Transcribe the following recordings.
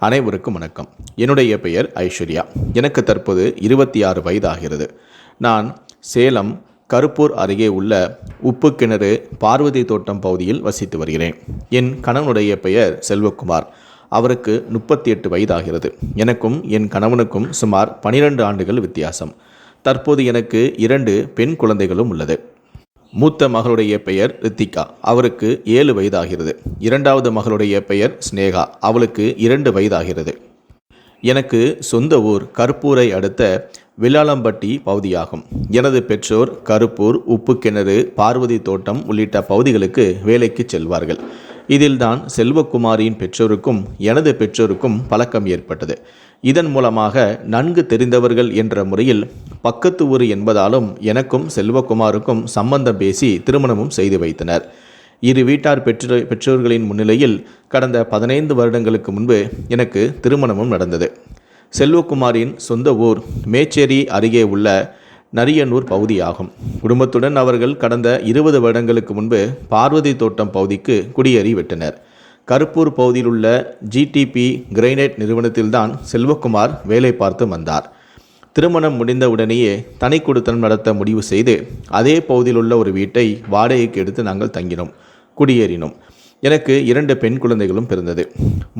அனைவருக்கும் வணக்கம். என்னுடைய பெயர் ஐஸ்வர்யா. எனக்கு தற்போது இருபத்தி ஆறு வயதாகிறது. நான் சேலம் கருப்பூர் அருகே உள்ள உப்பு கிணறு பார்வதி தோட்டம் பகுதியில் வசித்து வருகிறேன். என் கணவனுடைய பெயர் செல்வகுமார். அவருக்கு முப்பத்தி எட்டு வயதாகிறது. எனக்கும் என் கணவனுக்கும் சுமார் பனிரெண்டு ஆண்டுகள் வித்தியாசம். தற்போது எனக்கு இரண்டு பெண் குழந்தைகளும் உள்ளது. மூத்த மகளுடைய பெயர் ரித்திகா. அவருக்கு ஏழு வயதாகிறது. இரண்டாவது மகளுடைய பெயர் ஸ்னேகா அவளுக்கு இரண்டு வயதாகிறது. எனக்கு சொந்த ஊர் கருப்பூரை அடுத்த வில்லாளம்பட்டி பகுதியாகும். எனது பெற்றோர் கருப்பூர் உப்பு கிணறு பார்வதி தோட்டம் உள்ளிட்ட பகுதிகளுக்கு வேலைக்கு செல்வார்கள். இதில்தான் செல்வகுமாரியின் பெற்றோருக்கும் எனது பெற்றோருக்கும் பழக்கம் ஏற்பட்டது. இதன் மூலமாக நன்கு தெரிந்தவர்கள் என்ற முறையில் பக்கத்து ஊர் என்பதாலும் எனக்கும் செல்வகுமாருக்கும் சம்பந்தம் பேசி திருமணமும் செய்து வைத்தனர். இரு வீட்டார் பெற்ற பெற்றோர்களின் முன்னிலையில் கடந்த பதினைந்து வருடங்களுக்கு முன்பு எனக்கு திருமணமும் நடந்தது. செல்வகுமாரின் சொந்த ஊர் மேச்சேரி அருகே உள்ள நரியனூர் பகுதியாகும். குடும்பத்துடன் அவர்கள் கடந்த இருபது வருடங்களுக்கு முன்பு பார்வதி தோட்டம் பகுதிக்கு குடியேறி விட்டனர். கருப்பூர் பகுதியில் உள்ள ஜிடிபி கிரைனைட் நிறுவனத்தில்தான் செல்வகுமார் வேலை பார்த்து வந்தார். திருமணம் முடிந்த உடனேயே தனி குடுத்தனம் நடத்த முடிவு செய்து அதே பகுதியில் உள்ள ஒரு வீட்டை வாடகைக்கு எடுத்து நாங்கள் தங்கினோம் குடியேறினோம். எனக்கு இரண்டு பெண் குழந்தைகளும் பிறந்தது.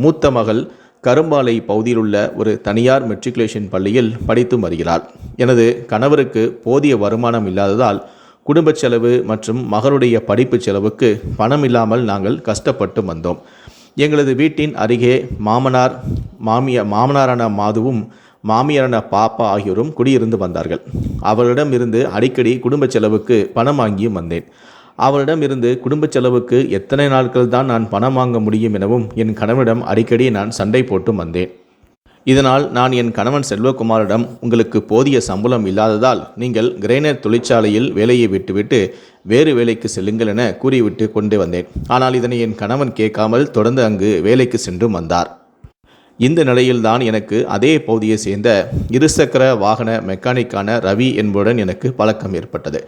மூத்த மகள் கரும்பாலை பகுதியில் உள்ள ஒரு தனியார் மெட்ரிகுலேஷன் பள்ளியில் படித்து வருகிறாள். எனது கணவருக்கு போதிய வருமானம் இல்லாததால் குடும்ப செலவு மற்றும் மகளுடைய படிப்பு செலவுக்கு பணம் இல்லாமல் நாங்கள் கஷ்டப்பட்டு வந்தோம். எங்களது வீட்டின் அருகே மாமனார் மாமிய மாமனாரான மாதுவும் மாமியாரான பாப்பா ஆகியோரும் குடியிருந்து வந்தார்கள். அவரிடம் இருந்து அடிக்கடி குடும்ப செலவுக்கு பணம் வாங்கியும் வந்தேன். அவரிடம் இருந்து குடும்ப செலவுக்கு எத்தனை நாட்கள் தான் நான் பணம் வாங்க முடியும் எனவும் என் கணவனிடம் அடிக்கடி நான் சண்டை போட்டும் வந்தேன். இதனால் நான் என் கணவன் செல்வகுமாரிடம் உங்களுக்கு போதிய சம்பளம் இல்லாததால் நீங்கள் கிரைனர் தொழிற்சாலையில் வேலையை விட்டுவிட்டு வேறு வேலைக்கு செல்லுங்கள் என கூறிவிட்டு கொண்டு வந்தேன். ஆனால் இதனை என் கணவன் கேட்காமல் தொடர்ந்து அங்கு வேலைக்கு சென்றும் வந்தார். இந்த நிலையில்தான் எனக்கு அதே பகுதியை சேர்ந்த இருசக்கர வாகன மெக்கானிக்கான ரவி என்புடன் எனக்கு பழக்கம் ஏற்பட்டது.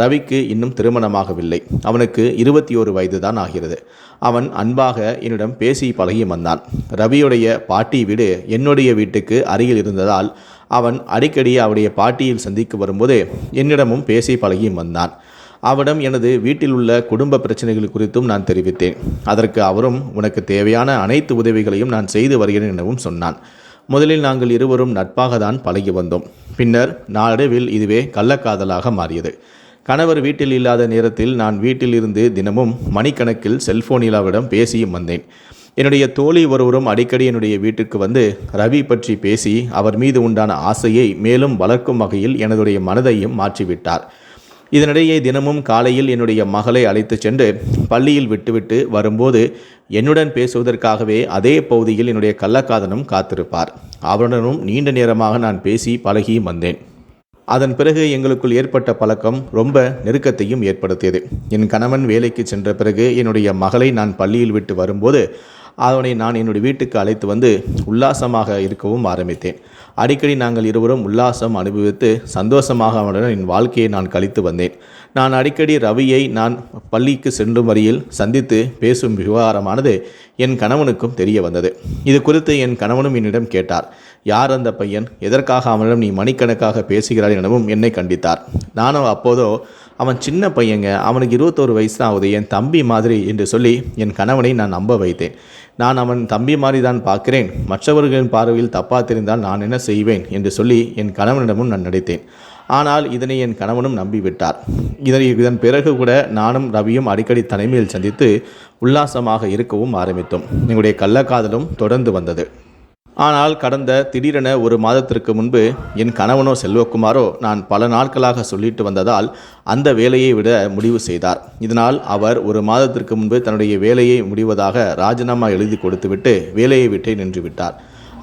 ரவிக்கு இன்னும் திருமணமாகவில்லை. அவனுக்கு இருபத்தி ஒரு வயது தான் ஆகிறது. அவன் அன்பாக என்னிடம் பேசி பழகி வந்தான். ரவியுடைய பாட்டி வீடு என்னுடைய வீட்டுக்கு அருகில் இருந்ததால் அவன் அடிக்கடி அவருடைய பாட்டியில் சந்திக்கு வரும்போது என்னிடமும் பேசி பழகியும் வந்தான். அவரிடம் எனது வீட்டில் உள்ள குடும்ப பிரச்சனைகள் குறித்தும் நான் தெரிவித்தேன். அதற்கு அவரும் உனக்கு தேவையான அனைத்து உதவிகளையும் நான் செய்து வருகிறேன் எனவும் சொன்னான். முதலில் நாங்கள் இருவரும் நட்பாக தான் பழகி வந்தோம். பின்னர் நாளடைவில் இதுவே கள்ளக்காதலாக மாறியது. கணவர் வீட்டில் இல்லாத நேரத்தில் நான் வீட்டில் இருந்து தினமும் மணிக்கணக்கில் செல்போனில் அவரிடம் பேசியும் வந்தேன். என்னுடைய தோழி ஒருவரும் அடிக்கடி என்னுடைய வீட்டுக்கு வந்து ரவி பற்றி பேசி அவர் மீது உண்டான ஆசையை மேலும் வளர்க்கும் வகையில் எனதுடைய மனதையும் மாற்றிவிட்டார். இதனிடையே தினமும் காலையில் என்னுடைய மகளை அழைத்து சென்று பள்ளியில் விட்டுவிட்டு வரும்போது என்னுடன் பேசுவதற்காகவே அதே பகுதியில் என்னுடைய கள்ளக்காதனும் காத்திருப்பார். அவருடனும் நீண்ட நேரமாக நான் பேசி பழகியும் வந்தேன். அதன் பிறகு எங்களுக்குள் ஏற்பட்ட பழக்கம் ரொம்ப நெருக்கத்தையும் ஏற்படுத்தியது. என் கணவன் வேலைக்கு சென்ற பிறகு என்னுடைய மகளை நான் பள்ளியில் விட்டு வரும்போது அவனை நான் என்னுடைய வீட்டுக்கு அழைத்து வந்து உல்லாசமாக இருக்கவும் ஆரம்பித்தேன். அடிக்கடி நாங்கள் இருவரும் உல்லாசம் அனுபவித்து சந்தோஷமாக அவனுடன் என் வாழ்க்கையை நான் கழித்து வந்தேன். நான் அடிக்கடி ரவியை நான் பள்ளிக்கு சென்றும் வரையில் சந்தித்து பேசும் விவகாரமானது என் கணவனுக்கும் தெரிய வந்தது. இது குறித்து என் கணவனும் என்னிடம் கேட்டார். யார் அந்த பையன்? எதற்காக அவனிடம் நீ மணிக்கணக்காக பேசுகிறாய் எனவும் என்னை கண்டித்தார். நானும் அப்போதோ அவன் சின்ன பையங்க. அவனுக்கு இருபத்தோரு வயசு தான் ஆகுது. என் தம்பி மாதிரி என்று சொல்லி என் கணவனை நான் நம்ப வைத்தேன். நான் அவன் தம்பி மாதிரி தான் பார்க்கிறேன். மற்றவர்களின் பார்வையில் தப்பா தெரிந்தால் நான் என்ன செய்வேன்? என்று சொல்லி என் கணவனிடமும் நான் நடித்தேன். ஆனால் இதனை என் கணவனும் நம்பிவிட்டார். இதனை இதன் பிறகு கூட நானும் ரவியும் அடிக்கடி தலைமையில் சந்தித்து உல்லாசமாக இருக்கவும் ஆரம்பித்தோம். எங்களுடைய கள்ளக்காதலும் தொடர்ந்து வந்தது. ஆனால் கடந்த திடீரென ஒரு மாதத்திற்கு முன்பு என் கணவனோ செல்வகுமாரோ நான் பல நாட்களாக சொல்லிட்டு வந்ததால் அந்த வேலையை விட முடிவு செய்தார். இதனால் அவர் ஒரு மாதத்திற்கு முன்பு தன்னுடைய வேலையை முடிவதாக ராஜினாமா எழுதி கொடுத்துவிட்டு வேலையை விட்டே நின்றுவிட்டார்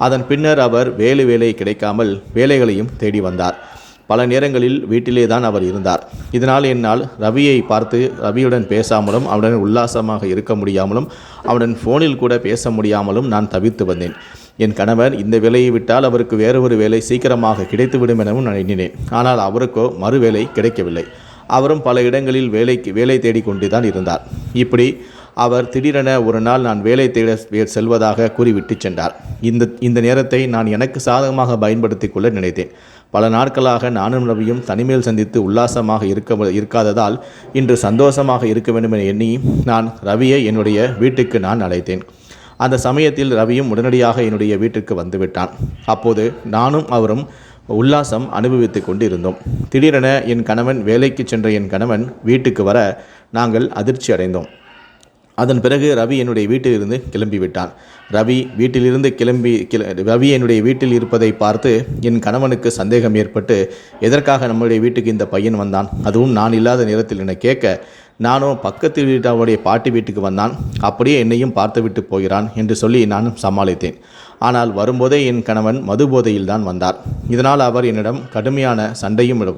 அதன் பின்னர் அவர் வேலை வேலை கிடைக்காமல் வேலைகளையும் தேடி வந்தார். பல நேரங்களில் வீட்டிலே தான் அவர் இருந்தார். இதனால் என்னால் ரவியை பார்த்து ரவியுடன் பேசாமலும் அவனுடன் உல்லாசமாக இருக்க முடியாமலும் அவனுடன் ஃபோனில் கூட பேச முடியாமலும் நான் தவித்து வந்தேன். என் கணவர் இந்த வேலையை விட்டால் அவருக்கு வேறு ஒரு வேலை சீக்கிரமாக கிடைத்துவிடும் எனவும் நான் எண்ணினேன். ஆனால் அவருக்கோ மறு வேலை கிடைக்கவில்லை. அவரும் பல இடங்களில் வேலைக்கு வேலை தேடிக்கொண்டு தான் இருந்தார். இப்படி அவர் திடீரென ஒரு நாள் நான் வேலை தேட செல்வதாக கூறிவிட்டு சென்றார். இந்த இந்த நேரத்தை நான் எனக்கு சாதகமாக பயன்படுத்தி கொள்ள நினைத்தேன். பல நாட்களாக நானும் ரவியும் தனிமையில் சந்தித்து உல்லாசமாக இருக்க இருக்காததால் இன்று சந்தோஷமாக இருக்க வேண்டும் என எண்ணி நான் ரவியை என்னுடைய வீட்டுக்கு நான் அழைத்தேன். அந்த சமயத்தில் ரவியும் உடனடியாக என்னுடைய வீட்டிற்கு வந்துவிட்டான். அப்போது நானும் அவரும் உல்லாசம் அனுபவித்து கொண்டு இருந்தோம் திடீரென என் கணவன் வேலைக்கு சென்ற என் கணவன் வீட்டுக்கு வர நாங்கள் அதிர்ச்சி அடைந்தோம். அதன் பிறகு ரவி என்னுடைய வீட்டிலிருந்து கிளம்பி விட்டான் ரவி வீட்டிலிருந்து கிளம்பி கிள ரவி என்னுடைய வீட்டில் இருப்பதை பார்த்து என் கணவனுக்கு சந்தேகம் ஏற்பட்டு எதற்காக நம்முடைய வீட்டுக்கு இந்த பையன் வந்தான்? அதுவும் நான் இல்லாத நேரத்தில் என கேட்க நானும் பக்கத்து வீட்டாவுடைய பாட்டி வீட்டுக்கு வந்தான். அப்படியே என்னையும் பார்த்துவிட்டு போகிறான் என்று சொல்லி நான் சமாளித்தேன். ஆனால் வரும்போதே என் கணவன் மது போதையில் தான் வந்தார். இதனால் அவர் என்னிடம் கடுமையான சண்டையும்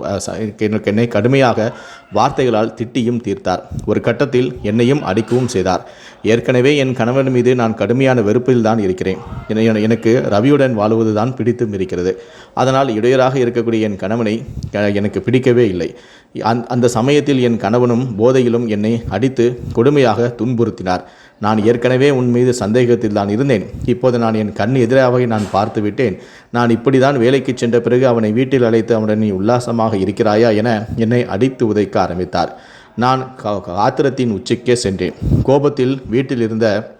என்னை கடுமையாக வார்த்தைகளால் திட்டியும் தீர்த்தார். ஒரு கட்டத்தில் என்னையும் அடிக்கவும் செய்தார். ஏற்கனவே என் கணவன் மீது நான் கடுமையான வெறுப்பில் தான் இருக்கிறேன். என- எனக்கு ரவியுடன் வாழ்வதுதான் பிடித்தும் இருக்கிறது. அதனால் இடையராக இருக்கக்கூடிய என் கணவனை எனக்கு பிடிக்கவே இல்லை. அந் அந்த சமயத்தில் என் கணவனும் போதையிலும் என்னை அடித்து கொடுமையாக துன்புறுத்தினார். நான் ஏற்கனவே உன் மீது சந்தேகத்தில் தான் இருந்தேன். இப்போது நான் என் கண் எதிராகவே நான் பார்த்து விட்டேன். நான் இப்படி தான் வேலைக்கு சென்ற பிறகு அவனை வீட்டில் அழைத்து அவனுடன் நீ உல்லாசமாக இருக்கிறாயா என என்னை அடித்து உதைக்க ஆரம்பித்தார். நான் கா- ஆத்திரத்தின் உச்சிக்கே சென்றேன். கோபத்தில் வீட்டில் இருந்த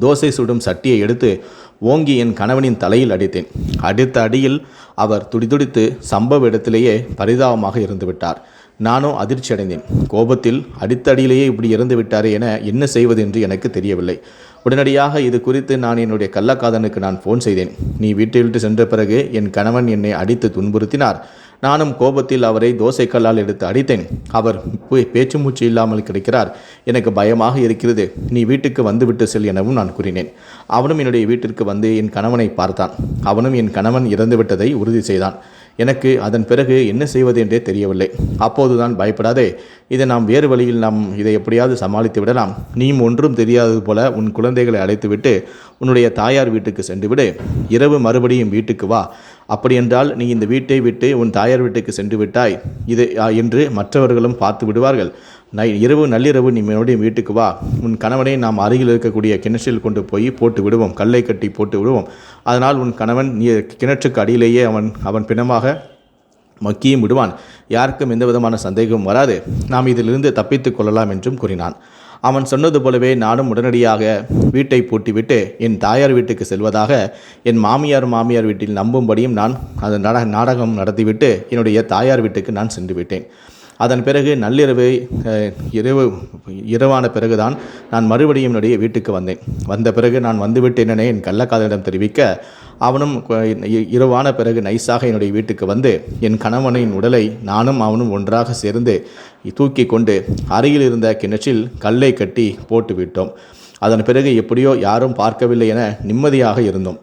தோசை சுடும் சட்டியை எடுத்து ஓங்கி என் கணவனின் தலையில் அடித்தேன். அடித்த அடியில் அவர் துடிதுடித்து சம்பவ இடத்திலேயே பரிதாபமாக இருந்துவிட்டார் நானும் அதிர்ச்சி அடைந்தேன் கோபத்தில் அடித்தடியிலேயே இப்படி இறந்து விட்டாரே என என்ன செய்வது என்று எனக்கு தெரியவில்லை. உடனடியாக இது குறித்து நான் என்னுடைய கள்ளக்காதனுக்கு நான் ஃபோன் செய்தேன். நீ வீட்டை விட்டு சென்ற பிறகு என் கணவன் என்னை அடித்து துன்புறுத்தினார். நானும் கோபத்தில் அவரை தோசை கல்லால் எடுத்து அடித்தேன். அவர் பேச்சு மூச்சு இல்லாமல் கிடைக்கிறார். எனக்கு பயமாக இருக்கிறது. நீ வீட்டுக்கு வந்துவிட்டு செல் எனவும் நான் கூறினேன். அவனும் என்னுடைய வீட்டிற்கு வந்து என் கணவனை பார்த்தான். அவனும் என் கணவன் இறந்துவிட்டதை உறுதி செய்தான். எனக்கு அதன் பிறகு என்ன செய்வது என்றே தெரியவில்லை. அப்போதுதான் பயப்படாதே. இதை நாம் வேறு வழியில் நாம் இதை எப்படியாவது சமாளித்து விடலாம். நீயும் ஒன்றும் தெரியாதது போல உன் குழந்தைகளை அழைத்துவிட்டு உன்னுடைய தாயார் வீட்டுக்கு சென்றுவிடு. இரவு மறுபடியும் வீட்டுக்கு வா. அப்படியென்றால் நீ இந்த வீட்டை விட்டு உன் தாயார் வீட்டுக்கு சென்று விட்டாய். இது என்று மற்றவர்களும் பார்த்து விடுவார்கள். நை இரவு நள்ளிரவு நீ மறுபடியும் வீட்டுக்கு வா. உன் கணவனை நாம் அருகில் இருக்கக்கூடிய கிணற்றில் கொண்டு போய் போட்டு விடுவோம். கல்லை கட்டி போட்டு விடுவோம். அதனால் உன் கணவன் நீ கிணற்றுக்கு அடியிலேயே அவன் அவன் பிணமாக மக்கியும் விடுவான். யாருக்கும் எந்த விதமான சந்தேகமும் வராது. நாம் இதிலிருந்து தப்பித்துக் கொள்ளலாம் என்றும் கூறினான். அவன் சொன்னது போலவே நானும் உடனடியாக வீட்டை பூட்டிவிட்டு என் தாயார் வீட்டுக்கு செல்வதாக என் மாமியார் மாமியார் வீட்டில் நம்பும்படியும் நான் அந்த நாடகம் நடத்திவிட்டு என்னுடைய தாயார் வீட்டுக்கு நான் சென்று விட்டேன் அதன் பிறகு நள்ளிரவு இரவு இரவான பிறகுதான் நான் மறுபடியும் என்னுடைய வீட்டுக்கு வந்தேன். வந்த பிறகு நான் வந்துவிட்டேன் என் கள்ளக்காதலிடம் தெரிவிக்க அவனும் இரவான பிறகு நைஸாக என்னுடைய வீட்டுக்கு வந்து என் கணவனின் உடலை நானும் அவனும் ஒன்றாக சேர்ந்து தூக்கி கொண்டு அருகில் இருந்த கிணற்றில் கல்லை கட்டி போட்டுவிட்டோம். அதன் பிறகு எப்படியோ யாரும் பார்க்கவில்லை என நிம்மதியாக இருந்தோம்.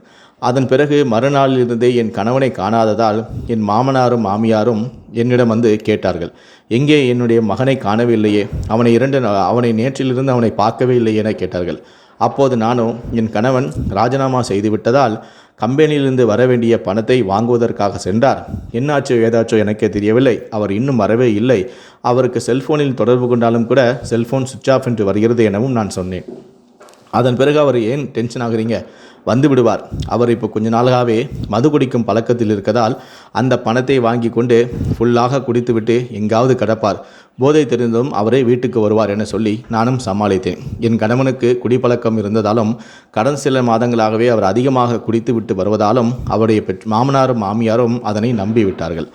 அதன் பிறகு மறுநாளிலிருந்தே என் கணவனை காணாததால் என் மாமனாரும் மாமியாரும் என்னிடம் வந்து கேட்டார்கள். எங்கே என்னுடைய மகனை காணவில்லையே? அவனை இரண்டு அவனை நேற்றிலிருந்து அவனை பார்க்கவே இல்லை என கேட்டார்கள். அப்போது நானும் என் கணவன் ராஜினாமா செய்துவிட்டதால் கம்பெனியிலிருந்து வர வேண்டிய பணத்தை வாங்குவதற்காக சென்றார். என்னாச்சோ ஏதாச்சோ எனக்கே தெரியவில்லை. அவர் இன்னும் வரவே இல்லை. அவருக்கு செல்போனில் தொடர்பு கொண்டாலும் கூட செல்போன் சுவிட்ச் ஆஃப் என்று வருகிறது எனவும் நான் சொன்னேன். அதன் பிறகு அவர் ஏன் டென்ஷன் ஆகுறீங்க? வந்து விடுவார் அவர் இப்போ கொஞ்ச நாளாகவே மது குடிக்கும் பழக்கத்தில் இருக்கதால் அந்த பணத்தை வாங்கி கொண்டு ஃபுல்லாக குடித்துவிட்டு எங்காவது கிடப்பார். போதை தெரிந்தும் அவரே வீட்டுக்கு வருவார் என சொல்லி நானும் சமாளித்தேன். என் கணவனுக்கு குடிப்பழக்கம் இருந்ததாலும் கடன் சில மாதங்களாகவே அவர் அதிகமாக குடித்துவிட்டு வருவதாலும் அவருடைய பெற் மாமனாரும் மாமியாரும் அதனை நம்பிவிட்டார்கள்.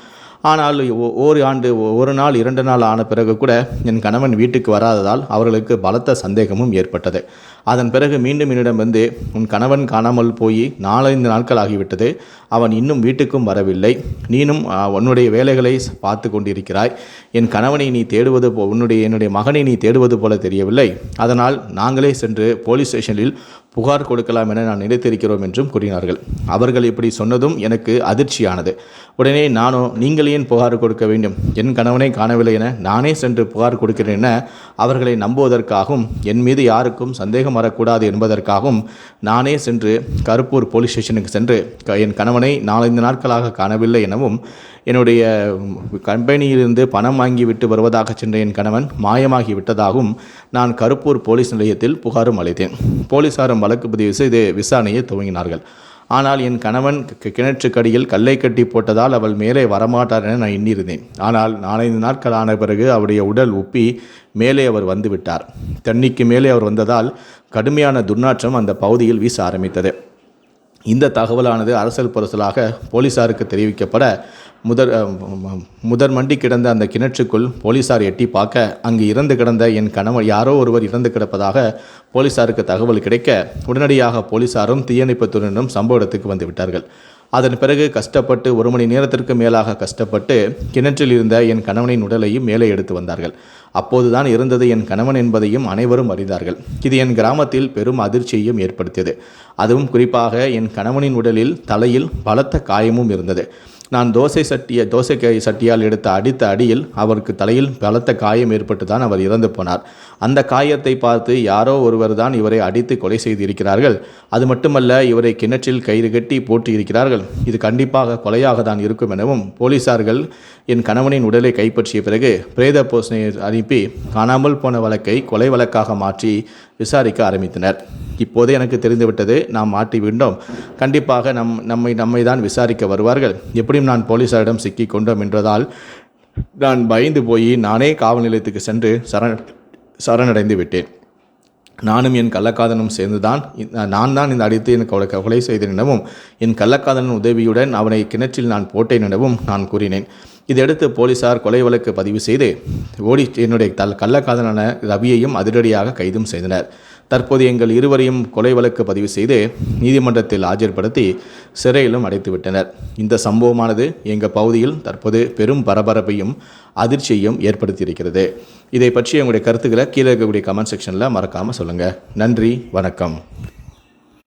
ஆனால் ஒ- ஆண்டு ஒரு நாள் இரண்டு நாள் ஆன பிறகு கூட என் கணவன் வீட்டுக்கு வராததால் அவர்களுக்கு பலத்த சந்தேகமும் ஏற்பட்டது. அதன் பிறகு மீண்டும் என்னிடம் வந்து உன் கணவன் காணாமல் போய் நாலஞ்சு நாட்கள் ஆகிவிட்டது அவன் இன்னும் வீட்டுக்கும் வரவில்லை. நீனும் உன்னுடைய வேலைகளை பார்த்து கொண்டிருக்கிறாய். என் கணவனை நீ தேடுவது போ உன்னுடைய என்னுடைய மகனை நீ தேடுவது போல தெரியவில்லை. அதனால் நாங்களே சென்று போலீஸ் ஸ்டேஷனில் புகார் கொடுக்கலாம் என நான் நினைத்திருக்கிறோம் என்றும் கூறினார்கள். அவர்கள் இப்படி சொன்னதும் எனக்கு அதிர்ச்சியானது. உடனே நானோ நீங்கள் ஏன் புகார் கொடுக்க வேண்டும்? என் கணவனை காணவில்லை என நானே சென்று புகார் கொடுக்கிறேன் என அவர்களை நம்புவதற்காகவும் என் மீது யாருக்கும் சந்தேகம் வரக்கூடாது என்பதற்காகவும் நானே சென்று கருப்பூர் போலீஸ் ஸ்டேஷனுக்கு சென்று க- என் கணவனை நாலஞ்சு நாட்களாக காணவில்லை எனவும் என்னுடைய கம்பெனியிலிருந்து பணம் வாங்கிவிட்டு வருவதாக சென்ற என் கணவன் மாயமாகி விட்டதாகவும் நான் கருப்பூர் போலீஸ் நிலையத்தில் புகாரும் அளித்தேன். போலீசாரும் வழக்கு பதிவு செய்து விசாரணையை துவங்கினார்கள். ஆனால் என் கணவன் கி- கிணற்றுக்கடியில் கல்லை கட்டி போட்டதால் அவள் மேலே வரமாட்டார் என நான் எண்ணியிருந்தேன். ஆனால் நாலஞ்சு நாட்கள் ஆன பிறகு அவருடைய உடல் உப்பி மேலே அவர் வந்துவிட்டார். தண்ணிக்கு மேலே அவர் வந்ததால் கடுமையான துர்நாற்றம் அந்த பகுதியில் வீச ஆரம்பித்தது. இந்த தகவலானது அரசல் புரசலாக போலீசாருக்கு தெரிவிக்கப்பட முதற் முதற் மண்டி கிடந்த அந்த கிணற்றுக்குள் போலீசார் எட்டி பார்க்க அங்கு இறந்து கிடந்த என் கணவன் யாரோ ஒருவர் இறந்து கிடப்பதாக போலீசாருக்கு தகவல் கிடைக்க உடனடியாக போலீசாரும் தீயணைப்புத்துறையினரும் சம்பவ இடத்துக்கு வந்துவிட்டார்கள் அதன் பிறகு கஷ்டப்பட்டு ஒரு மணி நேரத்திற்கு மேலாக கஷ்டப்பட்டு கிணற்றில் இருந்த என் கணவனின் உடலையும் மேலே எடுத்து வந்தார்கள். அப்போதுதான் இருந்தது என் கணவன் என்பதையும் அனைவரும் அறிந்தார்கள். இது என் கிராமத்தில் பெரும் அதிர்ச்சியையும் ஏற்படுத்தியது. அதுவும் குறிப்பாக என் கணவனின் உடலில் தலையில் பலத்த காயமும் இருந்தது. நான் தோசை சட்டிய தோசை கை சட்டியால் எடுத்த அடித்த அடியில் அவருக்கு தலையில் பலத்த காயம் ஏற்பட்டு தான் அவர் இறந்து போனார். அந்த காயத்தை பார்த்து யாரோ ஒருவர் தான் இவரை அடித்து கொலை செய்திருக்கிறார்கள். அது மட்டுமல்ல இவரை கிணற்றில் கயிறு கட்டி போட்டு இருக்கிறார்கள் இது கண்டிப்பாக கொலையாக தான் இருக்கும் எனவும் போலீசார்கள் என் கணவனின் உடலை கைப்பற்றிய பிறகு பிரேத போசனையை அனுப்பி காணாமல் போன வழக்கை கொலை வழக்காக மாற்றி விசாரிக்க ஆரம்பித்தனர். இப்போது எனக்கு தெரிந்துவிட்டது நாம் மாட்டிவிட்டோம் கண்டிப்பாக நம் நம்மை நம்மை தான் விசாரிக்க வருவார்கள். எப்படியும் நான் போலீசாரிடம் சிக்கி கொண்டோம் என்றதால் நான் பயந்து போய் நானே காவல் நிலையத்துக்கு சென்று சரண் சரணடைந்து விட்டேன். நானும் என் கள்ளக்காதனும் சேர்ந்துதான் நான் தான் இந்த அடித்து எனக்கு அவளை கொலை செய்தேன் எனவும் என் கள்ளக்காதனன் உதவியுடன் அவனை கிணற்றில் நான் போட்டேன் எனவும் நான் கூறினேன். இதையடுத்து போலீசார் கொலை வழக்கு பதிவு செய்து ஓடி என்னுடைய தல் கள்ளக்காதலான ரவியையும் அதிரடியாக கைதும் செய்தனர். தற்போது எங்கள் இருவரையும் கொலை வழக்கு பதிவு செய்து நீதிமன்றத்தில் ஆஜர்படுத்தி சிறையிலும் அடைத்துவிட்டனர். இந்த சம்பவமானது எங்கள் பகுதியில் தற்போது பெரும் பரபரப்பையும் அதிர்ச்சியையும் ஏற்படுத்தியிருக்கிறது. இதை பற்றி உங்களுடைய கருத்துக்களை கீழே இருக்கக்கூடிய கமெண்ட் செக்ஷனில் மறக்காமல் சொல்லுங்கள் நன்றி வணக்கம்.